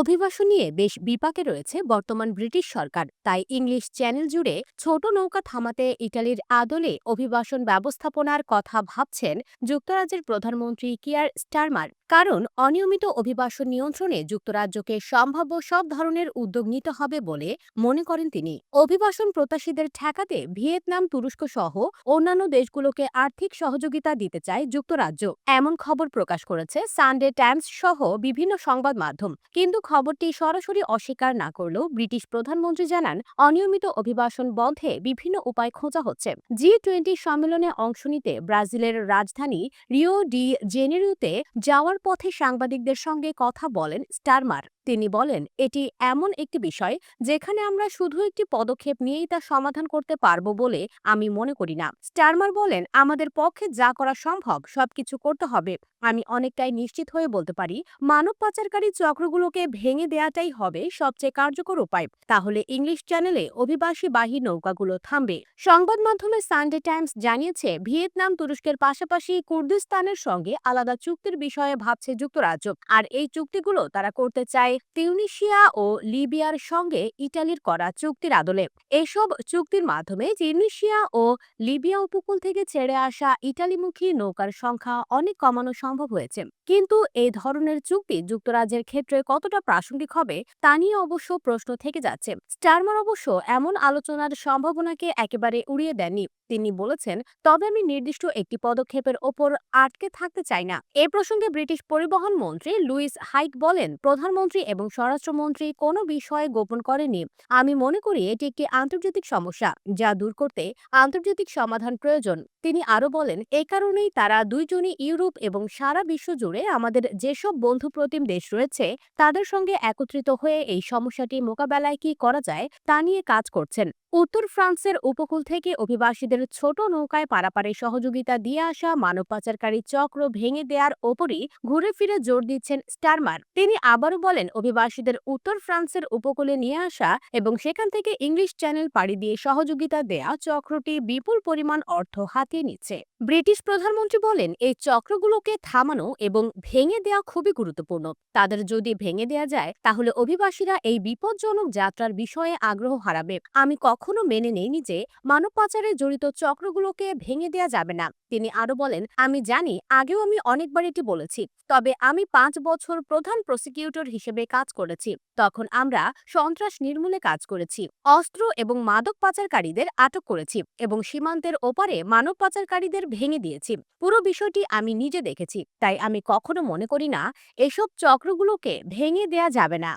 অভিবাসন নিয়ে বেশ বিপাকে রয়েছে বর্তমান ব্রিটিশ সরকার। তাই ইংলিশ চ্যানেল জুড়ে ছোট নৌকা থামাতে ইটালির আদলে অভিবাসন ব্যবস্থাপনার কথা ভাবছেন যুক্তরাজ্যের প্রধানমন্ত্রী কিয়ার স্টারমার। কারণ অনিয়মিত অভিবাসন নিয়ন্ত্রণে যুক্তরাজ্যকে সম্ভাব্য সব ধরনের উদ্যোগ নিতে হবে বলে মনে করেন তিনি। অভিবাসন প্রত্যাশীদের ঠেকাতে ভিয়েতনাম তুরস্ক সহ অন্যান্য দেশগুলোকে আর্থিক সহযোগিতা দিতে চায় যুক্তরাজ্য। এমন খবর প্রকাশ করেছে সানডে টাইমস সহ বিভিন্ন সংবাদ মাধ্যম। কিন্তু খবরটি সরাসরি অস্বীকার না করলেও ব্রিটিশ প্রধানমন্ত্রী জানান, অনিয়মিত অভিবাসন বন্ধে বিভিন্ন উপায় খোঁজা হচ্ছে। জি টোয়েন্টি সম্মেলনে অংশ নিতে ব্রাজিলের রাজধানী রিও ডি জেনেরুতে যাওয়ার পথে সাংবাদিকদের সঙ্গে কথা বলেন স্টারমার। তিনি বলেন, এটি এমন একটি বিষয় যেখানে আমরা শুধু একটি পদক্ষেপ নিয়েই তা সমাধান করতে পারব বলে আমি মনে করি না। স্টারমার বলেন, আমাদের পক্ষে যা করা সম্ভব, সবকিছু করতে হবে। আমি অনেকটাই নিশ্চিত হয়ে বলতে পারি, মানব পাচারকারী চক্রগুলোকে ভেঙে দেয়াটাই হবে সবচেয়ে কার্যকর উপায়। তাহলে ইংলিশ চ্যানেলে অভিবাসী বাহী নৌকাগুলো থামবে। সংবাদ মাধ্যমে সানডে টাইমস জানিয়েছে, ভিয়েতনাম তুরস্কের পাশাপাশি কুর্দিস্তানের সঙ্গে আলাদা চুক্তির বিষয়ে ভাবছে যুক্তরাজ্য। আর এই চুক্তিগুলো তারা করতে চায় তিউনিশিয়া ও লিবিয়ার সঙ্গে ইটালির করা চুক্তির আদলে। এসব চুক্তির মাধ্যমে তিউনিশিয়া ও লিবিয়া উপকূল থেকে ছেড়ে আসা ইটালিমুখী নৌকার সংখ্যা অনেক কমানো সম্ভব হয়েছে। কিন্তু এই ধরনের চুক্তি যুক্তরাজ্যের ক্ষেত্রে কতটা প্রাসঙ্গিক হবে, তা নিয়ে অবশ্য প্রশ্ন থেকে যাচ্ছে। স্টারমার অবশ্য এমন আলোচনার সম্ভাবনাকে একেবারে উড়িয়ে দেননি। তিনি বলেছেন, তবে আমি নির্দিষ্ট একটি পদক্ষেপের ওপর আটকে থাকতে চাই না। এ প্রসঙ্গে ব্রিটিশ পরিবহন মন্ত্রী লুইস হাইক বলেন, প্রধানমন্ত্রী এবং স্বরাষ্ট্রমন্ত্রী কোনো বিষয়ে গোপন করেনি আমি মনে করি এটি একটি আন্তর্জাতিক সমস্যা, যা দূর করতে আন্তর্জাতিক সমাধান প্রয়োজন। তিনি আরও বলেন, এ কারণেই তারা দুইজনই ইউরোপ এবং সারা বিশ্ব জুড়ে আমাদের যেসব বন্ধু প্রতিম দেশ রয়েছে, তাদের সঙ্গে একত্রিত হয়ে এই সমস্যাটি মোকাবেলায় কি করা যায় তা নিয়ে কাজ করছেন। উত্তর ফ্রান্সের উপকূল থেকে অভিবাসীদের ছোট নৌকায় পারাপারে সহযোগিতা দিয়ে আসা মানব পাচারকারী চক্র ভেঙে দেওয়ার ওপরই ঘুরে ফিরে জোর দিচ্ছেন স্টারমার। তিনি আবারও বলেন, অভিবাসীদের উত্তর ফ্রান্সের উপকূলে নিয়ে আসা এবং সেখান থেকে ইংলিশ চ্যানেল পাড়ি দিয়ে সহযোগিতা দেয়া চক্রটি বিপুল পরিমাণ অর্থ হাতিয়ে নিচ্ছে। ব্রিটিশ প্রধানমন্ত্রী বলেন, এই চক্রগুলোকে থামানো এবং ভেঙে দেওয়া খুবই গুরুত্বপূর্ণ। তাদের যদি ভেঙে দেয়া যায়, তাহলে অভিবাসীরা এই বিপজ্জনক যাত্রার বিষয়ে আগ্রহ হারাবে। আমি কখনো মেনে নেইনি যে মানব পাচারে জড়িত চক্রগুলোকে ভেঙে দেয়া যাবে না। তিনি আরও বলেন, আমি জানি, আগেও আমি অনেকবার এটি বলেছি, তবে আমি পাঁচ বছর প্রধান প্রসিকিউটর হিসেবে কাজ করেছি। তখন আমরা সন্ত্রাস নির্মূলে কাজ করেছি, অস্ত্র এবং মাদক পাচারকারীদের আটক করেছি এবং সীমান্তের ওপারে মানব পাচারকারীদের ভেঙে দিয়েছি। পুরো বিষয়টি আমি নিজে দেখেছি, তাই আমি কখনো মনে করি না, এসব চক্রগুলোকে ভেঙে দেয়া যাবে না।